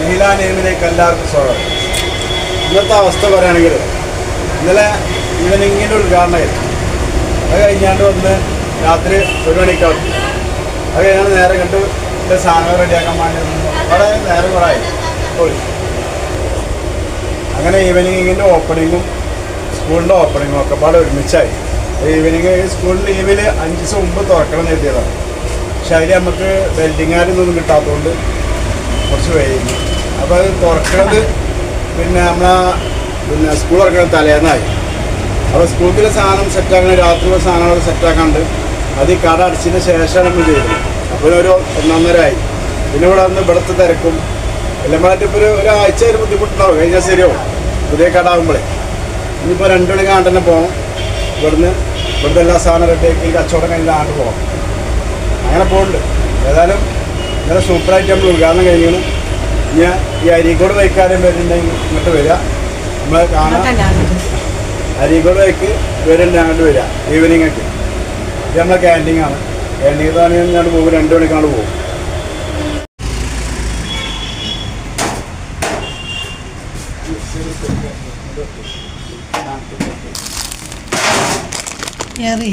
നീല നെയിമിലേക്ക് എല്ലാവർക്കും സ്വാഗതം. ഇന്നത്തെ അവസ്ഥ പറയുകയാണെങ്കിൽ ഇന്നലെ ഈവനിങ്ങിന്റെ ഉദ്ഘാടനമായിരുന്നു. അത് കഴിഞ്ഞാണ്ട് വന്ന് രാത്രി ഒരു മണിക്കാവും. അത് കഴിഞ്ഞാൽ നേരെ കണ്ട് എന്റെ സാധനം റെഡിയാക്കാൻ വേണ്ടി അവിടെ നേരം കൂടെ ആയി. പോയി. അങ്ങനെ ഈവനിങ്ങിന്റെ ഓപ്പണിങ്ങും സ്കൂളിന്റെ ഓപ്പണിങ്ങും ഒക്കെ പാടെ ഒരുമിച്ചായി. ഈവനിങ് സ്കൂളിൽ ലീവിൽ അഞ്ച് ദിവസം മുമ്പ് തുറക്കണം എഴുതിയതാണ്. പക്ഷെ അതിൽ നമുക്ക് വെൽഡിങ്ങാരൊന്നും കിട്ടാത്തതുകൊണ്ട് കുറച്ച് വൈകി അപ്പോൾ അത് തുറക്കണത് പിന്നെ നമ്മളെ പിന്നെ സ്കൂൾ തുറക്കണത് തലേന്നായി. അപ്പോൾ സ്കൂളിലെ സാധനം സെറ്റാക്കണ രാത്രിയിലെ സാധനങ്ങൾ സെറ്റാക്കാണ്ട് അത് ഈ കട അടച്ചതിന് ശേഷമാണ് നമ്മൾ ചെയ്തത്. അപ്പോൾ ഒരു ഒന്നൊന്നരായി പിന്നെ ഇവിടെ വന്ന് ഇവിടുത്തെ തിരക്കും. എല്ലാം പറഞ്ഞിട്ട് ഇപ്പോൾ ഒരു ഒരാഴ്ച ഒരു ബുദ്ധിമുട്ടുണ്ടാവും. കഴിഞ്ഞാൽ ശരിയാവും. പുതിയ കട ആകുമ്പോഴേ ഇനിയിപ്പോൾ രണ്ട് മണി കാണാൻ തന്നെ പോകണം ഇവിടുന്ന് ഇവിടുത്തെ എല്ലാ സാധനം റെഡിയാക്കി കച്ചവടം കഴിഞ്ഞ് ആണ്ട് പോകാം അങ്ങനെ പോകുന്നുണ്ട് ഏതായാലും ഇന്നലെ സൂപ്പറായിട്ട് നമ്മൾ ഉദ്ഘാടനം കഴിഞ്ഞു ഞാൻ ഈ അരീക്കോട് ബൈക്കാരും വരുന്നുണ്ടെങ്കിൽ ഇങ്ങോട്ട് വരിക നമ്മളെ കാണാം. അരീക്കോട് ബൈക്ക് വരുന്നുണ്ട് അങ്ങോട്ട് വരിക ഈവനിങ് ഒക്കെ. ഇത് നമ്മളെ ക്യാന്റീൻ ആണ്. ക്യാന്റീൻ തന്നെ ഞാൻ പോകും. രണ്ട് മണിക്കാണ് പോകും. ഏറി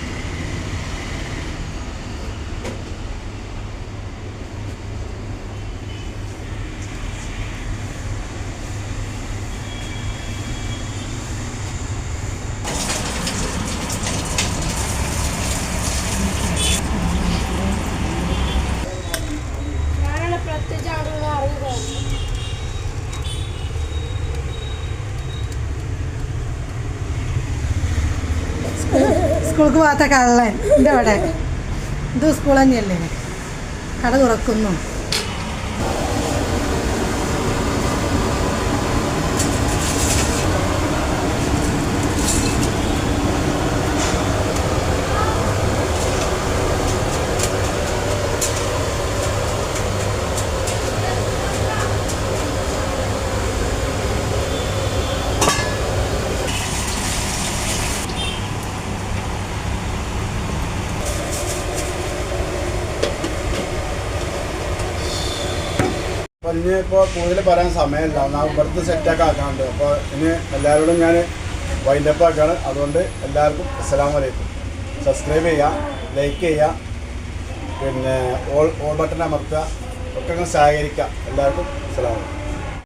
സ്കൂൾക്ക് പോകാത്ത കള്ളൻ. എന്റെ അവിടെ ഇത് സ്കൂൾ തന്നെയല്ലേ? കട തുറക്കുന്നു. അപ്പം ഇനി ഇപ്പോൾ കൂടുതൽ പറയാൻ സമയമില്ല. എന്നാൽ ഇവിടുത്തെ സെറ്റൊക്കെ ആക്കാണ്ട് അപ്പോൾ ഇനി എല്ലാവരോടും ഞാൻ വൈൻഡപ്പ് ആക്കാണ്. അതുകൊണ്ട് എല്ലാവർക്കും അസ്സലാമു വലൈക്കും സബ്സ്ക്രൈബ് ചെയ്യുക ലൈക്ക് ചെയ്യുക പിന്നെ ഓൾ ഓൾ ബട്ടൺ അമർത്തുക ഒക്കെ സഹകരിക്കുക. എല്ലാവർക്കും അസ്സലാമു അലൈക്കും.